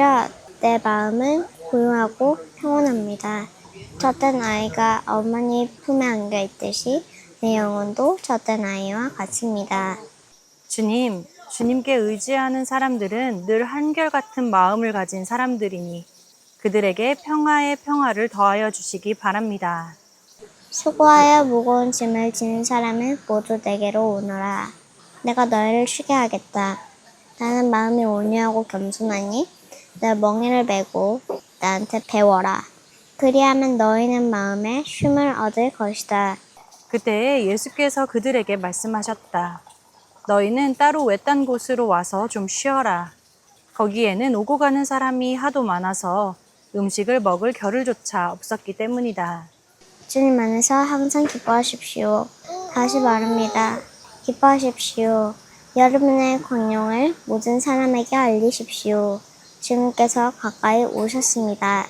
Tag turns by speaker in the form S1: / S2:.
S1: 오히려 내 마음은 고요하고 평온합니다. 젖된 아이가 어머니 품에 안겨 있듯이 내 영혼도 젖된 아이와 같습니다.
S2: 주님, 주님께 의지하는 사람들은 늘 한결같은 마음을 가진 사람들이니 그들에게 평화의 평화를 더하여 주시기 바랍니다.
S1: 수고하여 무거운 짐을 지는 사람은 모두 내게로 오너라. 내가 너희를 쉬게 하겠다. 나는 마음이 온유하고 겸손하니 내 멍에를 메고 나한테 배워라. 그리하면 너희는 마음에 쉼을 얻을 것이다.
S2: 그때 예수께서 그들에게 말씀하셨다. 너희는 따로 외딴 곳으로 와서 좀 쉬어라. 거기에는 오고 가는 사람이 하도 많아서 음식을 먹을 겨를조차 없었기 때문이다.
S1: 주님 안에서 항상 기뻐하십시오. 다시 말합니다. 기뻐하십시오. 여러분의 광명을 모든 사람에게 알리십시오. 주님께서 가까이 오셨습니다.